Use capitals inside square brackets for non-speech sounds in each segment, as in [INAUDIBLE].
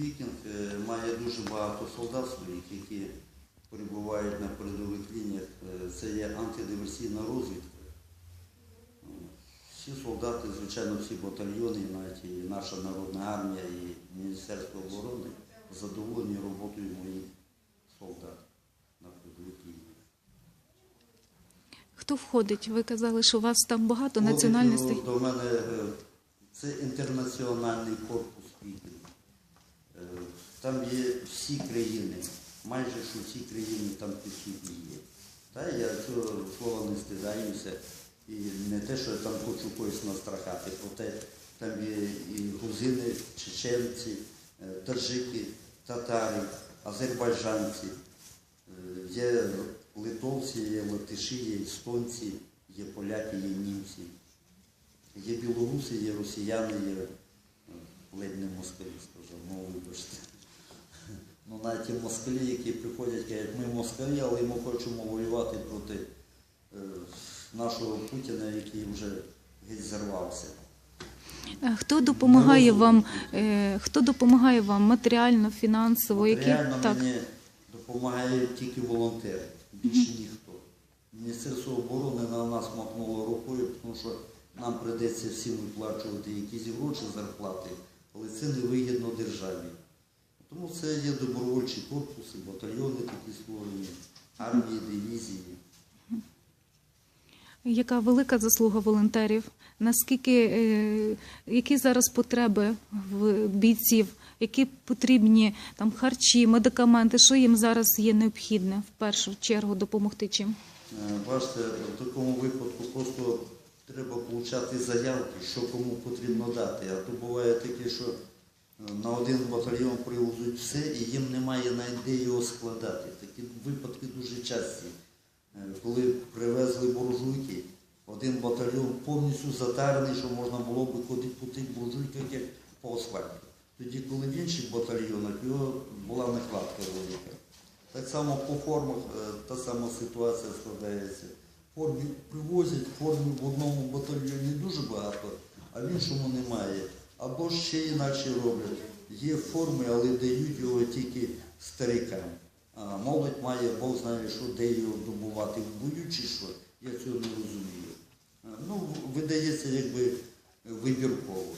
Вікінг е, має дуже багато солдат своїх, які перебувають на передових лініях. Е, Це є антидиверсійна розвідка. Ну, Всі солдати, звичайно, всі батальйони, навіть і наша Народна армія, і Міністерство оборони задоволені роботою моїх солдат на передових лініях. Хто входить? Ви казали, що у вас там багато національностей. До мене е, це інтернаціональний корпус Вікінг. Там є всі країни, майже що всі країни там присутні є. Та я цього слова не стидаюся. І не те, що я там хочу когось настрахати, проте там є і грузини, чеченці, е, таджики, татари, азербайджанці. Е, Є литовці, є латиші, є естонці, є поляки, є німці. Є білоруси, є росіяни, є е, ледь не москалі, скажу, ну вибачте. Ну навіть ті москалі, які приходять, кажуть, ми москалі, але ми хочемо воювати проти е, нашого Путіна, який вже геть зірвався. Хто допомагає вам? е, Хто допомагає вам матеріально, фінансово? Які Матеріально так мені допомагають тільки волонтери, більше ніхто. Міністерство оборони на нас махнуло рукою, тому що нам прийдеться всім виплачувати якісь гроші, зарплати, але це не вигідно державі. Тому це є добровольчі корпуси, батальйони такі створені, армії, дивізії. яка велика заслуга волонтерів? Наскільки е, які зараз потреби в бійців? Які потрібні там харчі, медикаменти? Що їм зараз є необхідне в першу чергу допомогти чим? Е, Бачите, в такому випадку просто треба получати заявки, що кому потрібно дати. А то буває таке, що на один батальйон привозуть все і їм немає навіть де його складати. Такі випадки дуже часті. Е, Коли привезли буржуйки, один батальйон повністю затарений, що можна було ходити по тих буржуйках, як по асфальту. Тоді, коли в інших батальйонах, його була накладка велика. Так само по формах е, та сама ситуація складається. Формі привозять, форми в одному батальйоні дуже багато, а в іншому немає. Або ще інакше роблять. Є форми, але дають його тільки старикам. А молодь має, Бог знає, що де його добувати в чи що. Я цього не розумію. Ну, видається якби вибірково.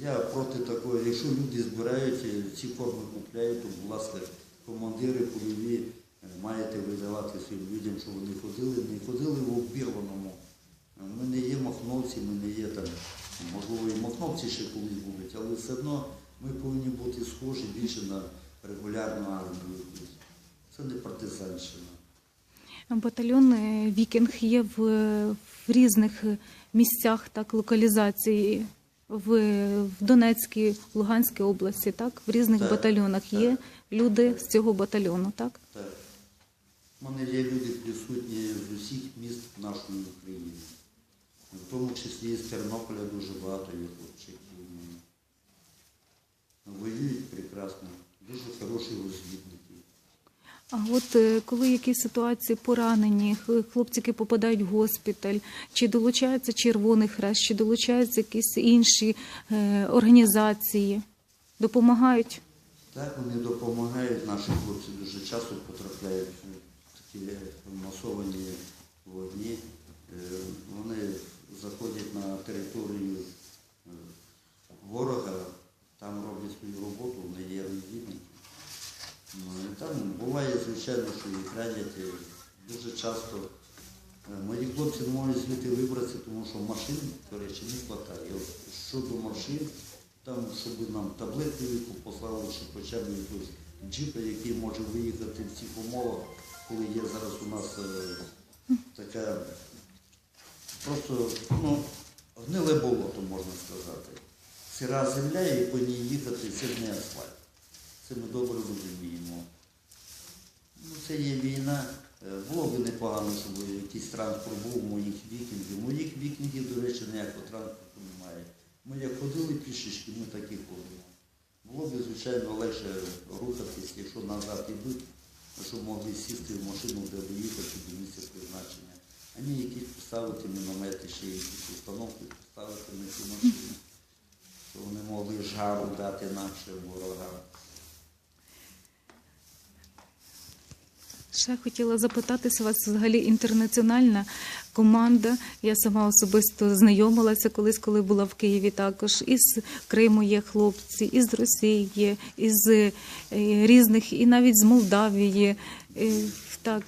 Я проти такого, якщо люди збирають, ці форми купляють, то, ласка, командири польові е, маєте видавати своїм людям, щоб вони ходили, не ходили в обірваному. Е, Ми не є махновці, ми не є там, можливо, і махновці ще колись будуть, але все одно ми повинні бути схожі більше на регулярну армію. якусь. Це не партизанщина. Батальйон е, Вікінг є в, в різних е, місцях так локалізації. В, в Донецькій, Луганській області, так в різних Так, батальйонах є так. люди з цього батальйону, так Так. У мене є люди присутні з усіх міст нашої України. В тому числі з Тернополя дуже багато є хлопчиків. Воюють прекрасно, дуже хороші розвідники. А от е, коли якісь ситуації поранені, хлопчики попадають в госпіталь, чи долучається Червоний Хрест, чи долучаються якісь інші е, організації, допомагають? Так, вони допомагають, наші хлопці дуже часто потрапляють в такі масовані вогні. Е, Вони заходять на територію е, ворога, там роблять свою роботу, вони є розвідники. Ну, і Там звичайно, що їх ранять е, дуже часто. Е, Мої хлопці не можуть звідти вибратися, тому що машин, до речі, не вистачає. Щодо машин, там, щоб нам таблетки послали, чи хоча б якогось джипа, який може виїхати в цих умовах, коли є зараз у нас е, така просто ну, гниле болото, можна сказати. Сира земля і по ній їхати це не асфальт. Це ми добре розуміємо. Це є війна. Е, б непогано, щоб якийсь транспорт був моїх вікінгів. Моїх вікінгів, до речі, ніякого транспорту немає. Ми як ходили пішечки, ми так і ходимо. Було б, звичайно, легше рухатись, якщо назад йдуть, щоб могли сісти в машину, де доїхати до місця призначення. А не якісь поставити міномети, ще якісь установки поставити на ці машини. що вони могли жару дати нашим ворогам. Ще хотіла запитатися вас взагалі інтернаціональна команда. Я сама особисто знайомилася колись, коли була в Києві. Також із Криму є хлопці, із Росії із е, різних, і навіть з Молдавії. Е, Так.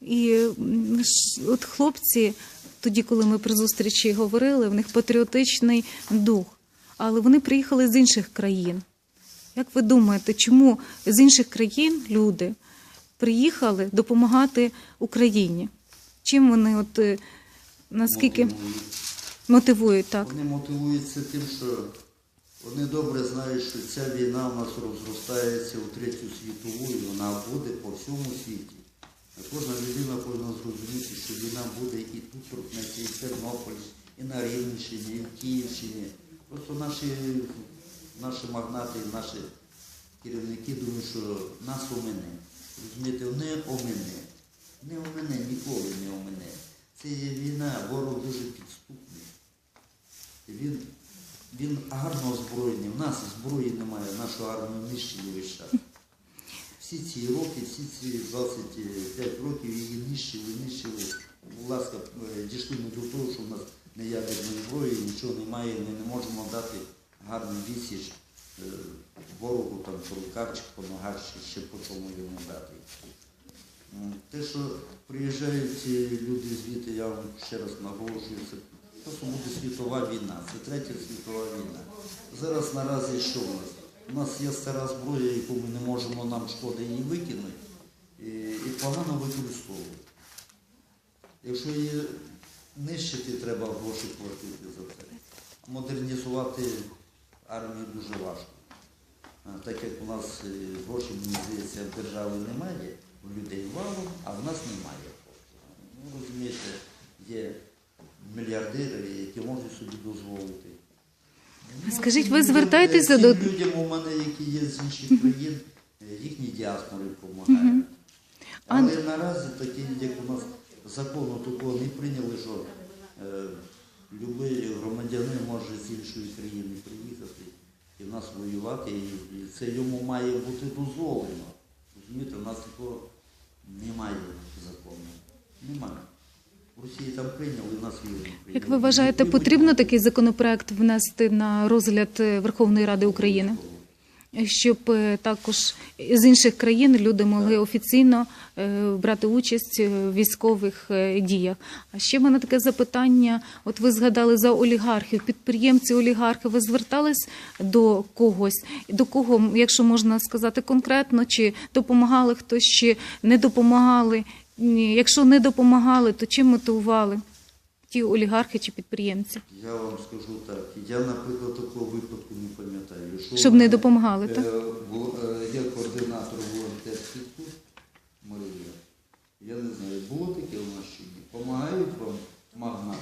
І от хлопці, тоді, коли ми при зустрічі говорили, в них патріотичний дух, але вони приїхали з інших країн. Як ви думаєте, чому з інших країн люди приїхали допомагати Україні? Чим вони от е, наскільки Мотивують. мотивують так? Вони мотивуються тим, що вони добре знають, що ця війна в нас розростається у третю світову, і вона буде по всьому світі. А Кожна людина повинна зрозуміти, що війна буде і тут і в Тернополі, і на Рівненщині, і в Київщині. Просто наші, наші магнати, наші керівники думають, що нас омине. Розумієте, не омине. Не омине, ніколи не омине. Це є війна, ворог дуже підступний. Він, він гарно озброєний. В нас зброї немає, нашу армію нищили весь час. Всі ці роки, всі ці 25 років її нищили, нищили. Будь ласка, е, дійшли ми до того, що в нас не ядерної зброї, нічого немає, ми не можемо дати гарний відсіч е, ворогу там по руках чи по ногах, ще по чому йому дати. Те, що приїжджають люди звідти, я вам ще раз наголошую, це просто буде світова війна, це третя світова війна. Зараз наразі що у нас? У нас є стара зброя, яку ми не можемо, нам шкода її викинути і погано використовувати. Якщо її нищити, треба гроші платити за це. Модернізувати армію дуже важко. Так як у нас е, грошей, мені здається, в держави немає, у людей валом, а в нас немає. Ну, розумієте, є мільярдери, які можуть собі дозволити. Скажіть, ви звертаєтеся до- людям у мене, які є з інших країн, е, їхні діаспори допомагають. Але наразі такі, як у нас закону такого не прийняли, що будь-який громадянин може з іншої країни приїхати і в нас воювати, і, це йому має бути дозволено. Розумієте, у нас такого немає закону. Немає. В Росії там прийняли, у нас вірно прийняли. Як ви вважаєте, потрібно такий законопроект внести на розгляд Верховної Ради України? Щоб е, також з інших країн люди могли офіційно е, брати участь в військових е, діях. А ще в мене таке запитання: от ви згадали за олігархів, підприємці, олігархи. Ви звертались до когось? До кого, якщо можна сказати конкретно, чи допомагали хтось, чи не допомагали? Якщо не допомагали, то чим мотивували ті олігархи чи підприємці? Я вам скажу так, я, наприклад, такого випадку не пам'ятаю. Що Щоб не допомагали, е, так? бу- е, координатор волонтерських тут, Марія. Я не знаю, було таке у нас чи ні? Помагають вам магнати?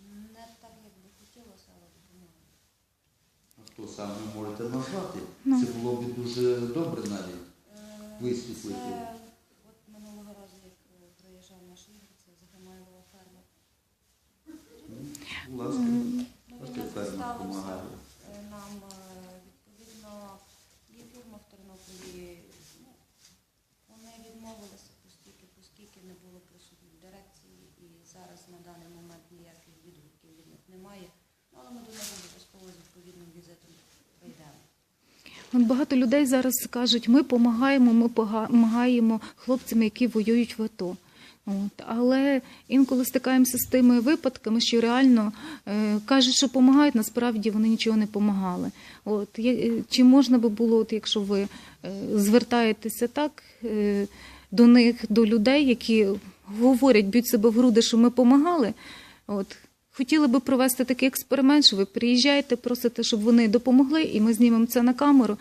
Не так, як би хотілося, але допомагає. А хто саме можете назвати? Ну. Це було б дуже добре навіть. Е, Висвітлити. Це Будь ласка, Ну, представився допомагає. е, нам, е, відповідно, є фірма в Тернополі. Ну, Вони відмовилися, оскільки, оскільки не було присутніх дирекції, і зараз на даний момент ніяких відгуків від них немає. Ну, але ми до них обов'язково з відповідним візитом прийдемо. От багато людей зараз кажуть, ми допомагаємо, ми допомагаємо хлопцям, які воюють в АТО. От. Але інколи стикаємося з тими випадками, що реально е, кажуть, що допомагають, насправді вони нічого не допомагали. От. е, Чи можна би було, от, якщо ви е, звертаєтеся так е, до них, до людей, які говорять, б'ють себе в груди, що ми допомагали, от, Хотіли би провести такий експеримент, що ви приїжджаєте, просите, щоб вони допомогли, і ми знімемо це на камеру.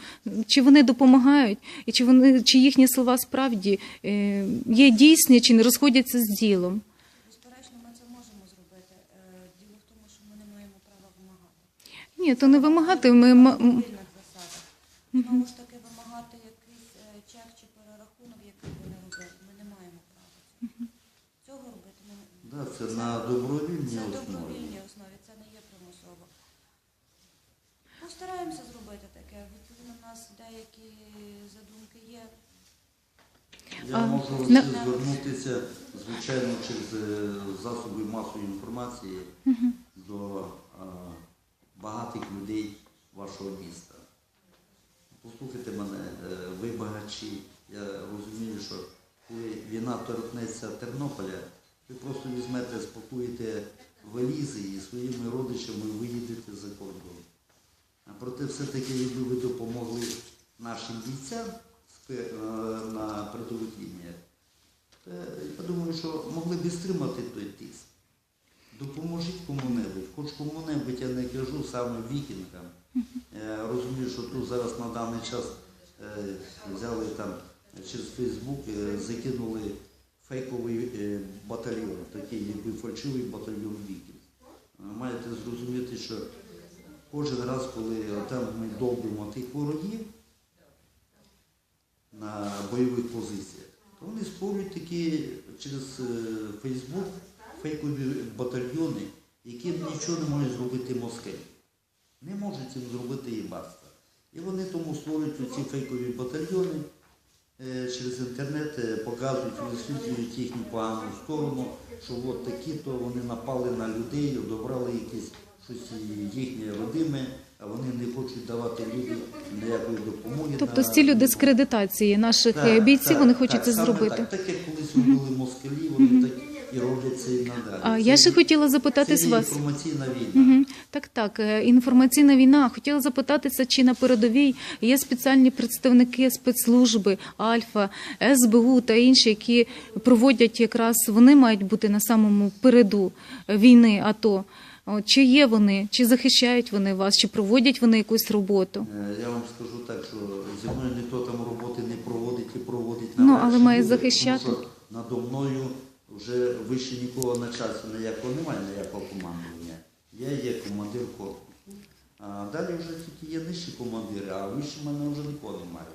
Чи вони допомагають, і чи вони чи їхні слова справді е, є дійсні, чи не розходяться з ділом? Безперечно, ми це можемо зробити. Е, Діло в тому, що ми не маємо права вимагати. Ні, то не вимагати. Ми м- На м- добровільних засадах. Знову ж таки, вимагати якийсь е, чек чи перерахунок, який вони робили, ми не маємо права. цього. Цього робити ми не Да, це на добровільній Це основі. добровільній основі, це не є примусово. Постараємося зробити таке. Відповідно, у нас деякі задумки є. Я А, можу звернутися, звичайно, через е, засоби масової інформації до е, багатих людей вашого міста. Послухайте мене, е, ви багачі. Я розумію, що коли війна торкнеться Тернополя, ви просто візьмете, спакуєте валізи і своїми родичами виїдете за кордон. А проте все-таки, якби ви допомогли нашим бійцям е, на передових лініях, я думаю, що могли б стримати той тиск. Допоможіть кому-небудь, хоч кому-небудь, я не кажу саме вікінгам. Я розумію, що тут зараз на даний час е, взяли там через Фейсбук, е, закинули фейковий е, батальйон, такий якби фальшивий батальйон вікінг. Е, Маєте зрозуміти, що кожен раз, коли там ми довбимо тих ворогів на бойових позиціях, то вони створюють такі через е, Фейсбук фейкові батальйони, яким нічого не можуть зробити москалі. Не можуть їм зробити і баста. І вони тому створюють ці фейкові батальйони через інтернет, е, показують, висвітлюють їхню погану сторону, що от такі-то вони напали на людей, одобрали якесь щось їхнє родиме, а вони не хочуть давати людям ніякої допомоги. Тобто з ціллю дискредитації наших Так, е, бійців так, вони хочуть так, це саме зробити. Так, так як колись робили москалі, вони так і роблять це і надалі. А Це я ще хотіла запитати це вас. інформаційна війна. Так, так, е, інформаційна війна. Хотіла запитатися, чи на передовій є спеціальні представники спецслужби, Альфа, СБУ та інші, які проводять якраз вони мають бути на самому переду війни. АТО. Чи є вони, чи захищають вони вас, чи проводять вони якусь роботу? Е, Я вам скажу так, що зі мною ніхто там роботи не проводить і проводить Ну, але має захищати. Тому що надо мною вже вище нікого начальства ніякого немає, ніякого командування. Я є командир корпусу. А далі вже тільки є нижчі командири, а вище мене вже нікого немає.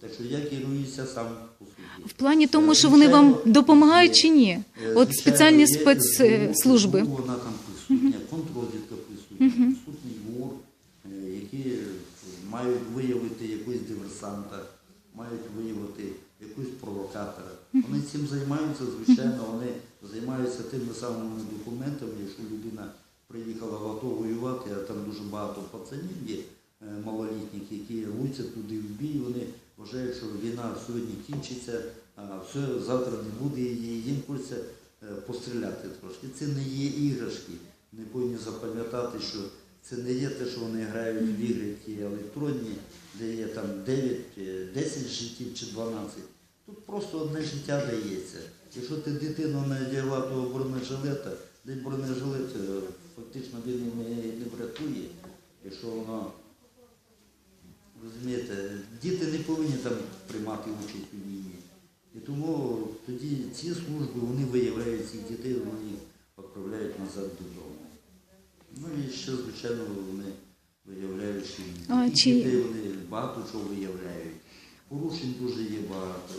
Так що я керуюся сам по суті. В плані тому, Е, що вони вам допомагають чи ні? Е, От спеціальні спецслужби. Вона там присутня, контрозвідка присутня, присутній ВОР, е, які мають виявити якогось диверсанта, мають виявити якогось провокатора. Вони цим займаються, звичайно, вони займаються тими самими документами, якщо людина приїхала в воювати, а там дуже багато пацанів є е, малолітніх, які рвуться туди в бій, вони вважають, що війна сьогодні кінчиться, а все, завтра не буде її, їм хочеться е, постріляти трошки. Це не є іграшки. Не повинні запам'ятати, що це не є те, що вони грають в ігри ті електронні, де є там 9, е, 10 життів чи 12. Тут просто одне життя дається. Якщо ти дитину не одягла того бронежилета, де бронежилет е, фактично він не, не врятує, якщо воно Розумієте, діти не повинні там приймати участь у війні. І тому тоді ці служби вони виявляють цих дітей, вони їх відправляють назад додому. Ну і ще, звичайно, вони виявляють, що А чи- дітей вони багато чого виявляють. Порушень дуже є багато.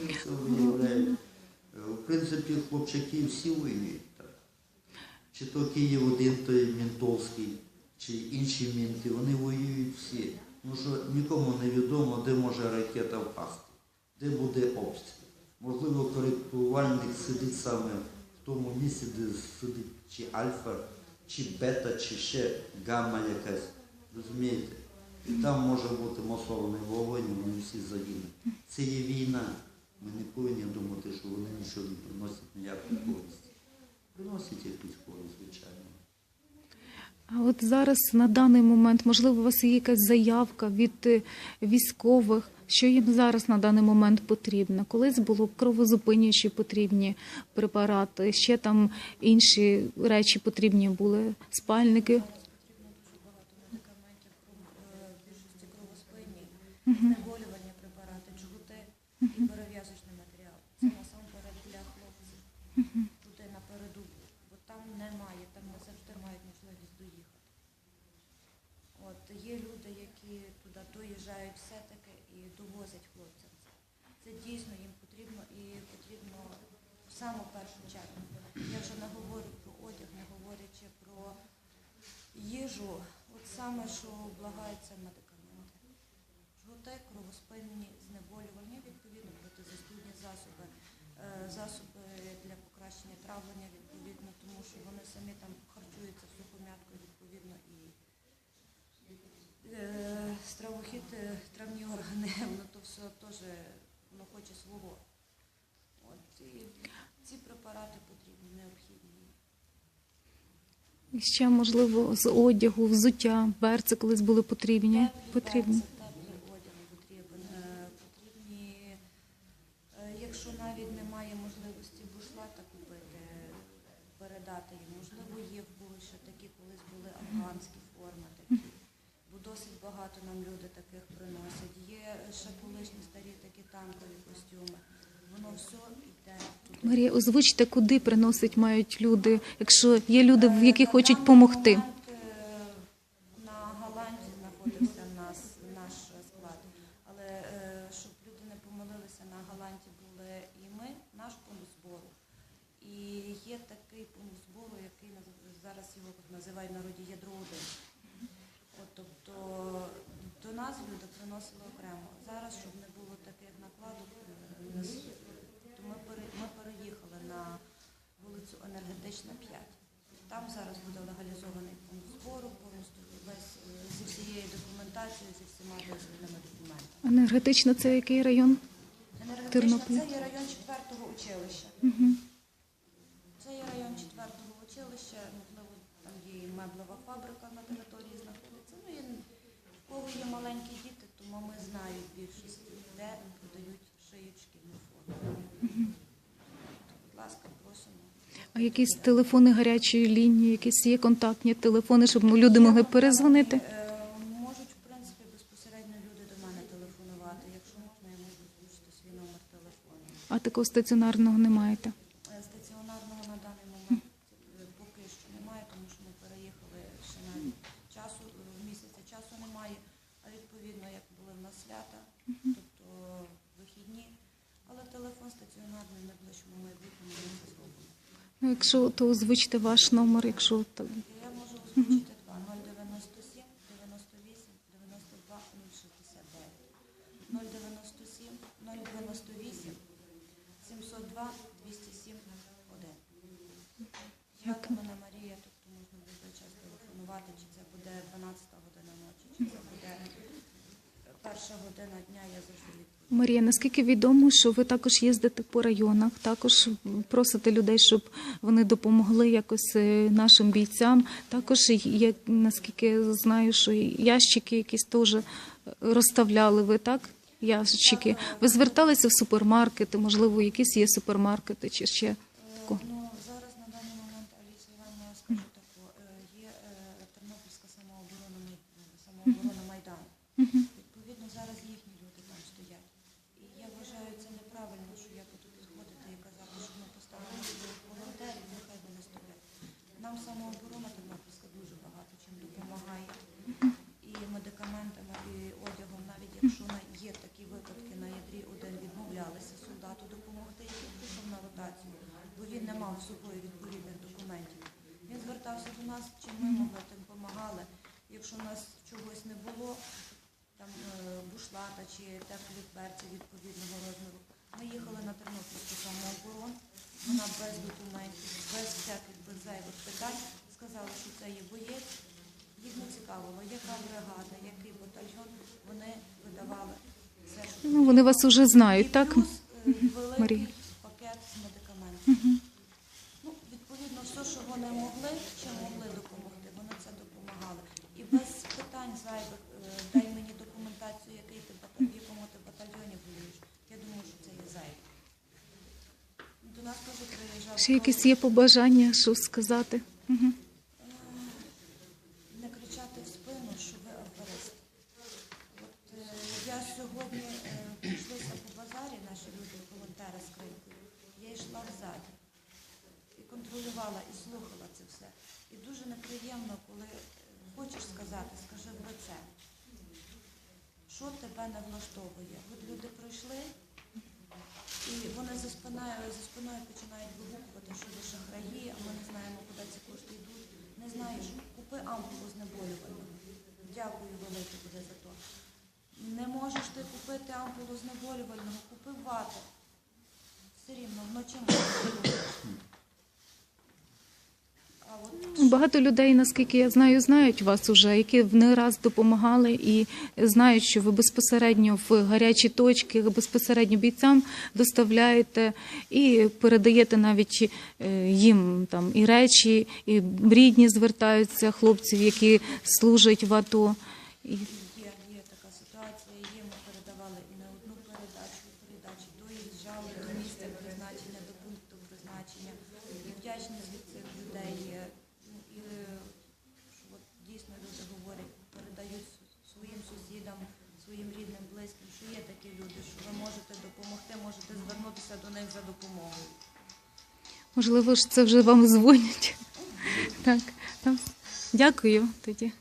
Вони це виявляють. Е, В принципі, хлопчаки всі воюють. Чи то Київ один, той Мінтовський, чи інші мінки, вони воюють всі. Тому що нікому не відомо, де може ракета впасти, де буде обстріл. Можливо, коригувальник сидить саме в тому місці, де сидить чи альфа, чи бета, чи ще гамма якась. Розумієте? І там може бути масований вогонь, вони всі загинуть. Це є війна. Ми не повинні думати, що вони нічого не приносять ніякої користі. Приносять якусь користь, звичайно. А от зараз на даний момент, можливо, у вас є якась заявка від е, військових, що їм зараз на даний момент потрібно. Колись було кровозупинюючі потрібні препарати, ще там інші речі потрібні були, спальники. Потрібно дуже багато медикаментів, кров- е, більшості кровоспинні, знеболювальні препарати, джгути і матеріал. Це насамперед для хлопців. Туди напереду, бо там немає, там не завжди мають можливість доїхати. От є люди, які туди доїжджають все-таки і довозять хлопцям. це. Це дійсно їм потрібно і потрібно в саму першу чергу. Я вже не говорю про одяг, не говорячи про їжу. От саме, що облагаються медикаменти. Жгути, кровоспинні, знеболювальні, відповідно, протизастудні засоби, е, засоби для покращення травлення, відповідно, тому що вони самі там харчуються сухомяткою, відповідно, і е, стравохід, е, травні органи, [LAUGHS] воно то все теж воно хоче свого. От, і препарати потрібні, необхідні. І ще, можливо, з одягу, взуття, берці колись були потрібні. Теплі потрібні. берці, теплий одяг потрібен. Е, Потрібні, е, якщо навіть немає можливості бушлата купити, передати їм. Можливо, є в були ще такі, колись були афганські форми такі. Бо досить багато нам люди таких приносять. Є ще колишні старі такі танкові костюми. Воно все. Марія, озвучте, куди приносить мають люди, якщо є люди, які хочуть допомогти. момент, е, На Галанті знаходився нас, наш склад. Але е, щоб люди не помилилися, на Галанті були і ми, наш пункт збору. І є такий пункт збору, який наз- зараз його називають в народі ядро 1. От, тобто до нас люди приносили окремо. Зараз, щоб не було таких накладок, е, нас- то ми, пере- ми переїхали на вулицю Енергетична 5. Там зараз буде легалізований пункт збору, повністю весь е, зі всією документацією, зі всіма дозвільними документами. Енергетично це який район? Енергетична Тернопіль. це є район 4-го училища. Угу. Це є район 4-го училища, можливо, там є і меблева фабрика на території знаходиться. Ну і в кого є маленькі діти, тому ми знають більшість, де А якісь телефони гарячої лінії, якісь є контактні телефони, щоб люди могли перезвонити? Е, Можуть, в принципі, безпосередньо люди до мене телефонувати. Якщо можна, я можу озвучити свій номер телефону. А такого стаціонарного не маєте. Е, Стаціонарного на даний момент е, поки що немає, тому що ми переїхали ще навіть часу, місяця часу немає. А відповідно, як були в нас свята, тобто вихідні. Але телефон стаціонарний в найближчому майбутньому це зробимо. Ну, якщо то озвучте ваш номер, якщо так. Я можу озвучити два 097 98 92 069. 097 098 702 207 1. Звати мене Марія, тобто можна буде час телефонувати, чи це буде 12 година ночі, чи це буде перша година дня, я завжди відповідаю. Марія, наскільки відомо, що ви також їздите по районах, також просите людей, щоб вони допомогли якось е, нашим бійцям. Також є, наскільки знаю, що ящики якісь теж розставляли ви, так? Ящики. Ви зверталися в супермаркети, можливо, якісь є супермаркети чи ще Е, тако. Ну, зараз на даний момент, Аліса Івановна, я скажу таку, е, є е, Тернопільська самооборона, самооборона Майдану. Відповідно, зараз їхні люди там стоять. І я вважаю це неправильно, що я буду підходити і казати, що ми поставили своїх волонтерів, нехай вони стоять. Нам самооборона Тернопільська дуже багато чим допомагає. І медикаментами, і одягом, навіть якщо на- є такі випадки на ядрі один відмовлялися солдату допомогти, який прийшов на ротацію, бо він не мав з собою відповідних документів. Він звертався до нас, чим ми могли, тим допомагали. Якщо у нас чогось не було, там е, бушлата чи теплі перці відповідного розміру, ми їхали на Тернопільську самооборону, вона без документів, без всяких без зайвих питань, сказала, що це є боєць. Їх не цікавило, яка бригада, який батальйон, вони видавали все, що Ну, вони вас уже знають, і так? плюс е, великий Марія. пакет з медикаментами. Ну, відповідно, все, що вони могли, чим могли допомогти, вони це допомагали. І без питань зайвих, е, дай мені документацію, який ти бата- в якому ти батальйоні воюєш. Я думаю, що це є зайве. До нас теж приїжджав. Ще якісь є побажання, що сказати? Не кричати в спину, що ви аферист. Е, я сьогодні е, по базарі, наші люди, волонтери з кринкою. Я йшла взаді і контролювала, і слухала це все. І дуже неприємно, коли хочеш сказати, скажи в лице, що тебе не влаштовує. От люди прийшли, і вони за спиною, за спиною починають вигукувати, що ви шахраї, а ми не знаємо, куди ці кошти йдуть. Не знаєш, купи ампулу знеболювального. дякую велике буде за то. Не можеш ти купити ампулу знеболювального, купи вату. Все рівно вночі можеш Багато людей, наскільки я знаю, знають вас уже, які не раз допомагали і знають, що ви безпосередньо в гарячі точки, безпосередньо бійцям доставляєте і передаєте навіть е, їм там і речі, і рідні звертаються хлопців, які служать в АТО. І Є, є така ситуація, є, ми передавали і на одну передачу, і передачі доїжджали до місця призначення, до пункту призначення. І вдячність від цих людей є. Ну, і е, що от дійсно люди говорять, передають с- своїм сусідам, своїм рідним, близьким, що є такі люди, що ви можете допомогти, можете звернутися до них за допомогою. можливо ж це вже вам дзвонять. Так, там. Дякую тоді.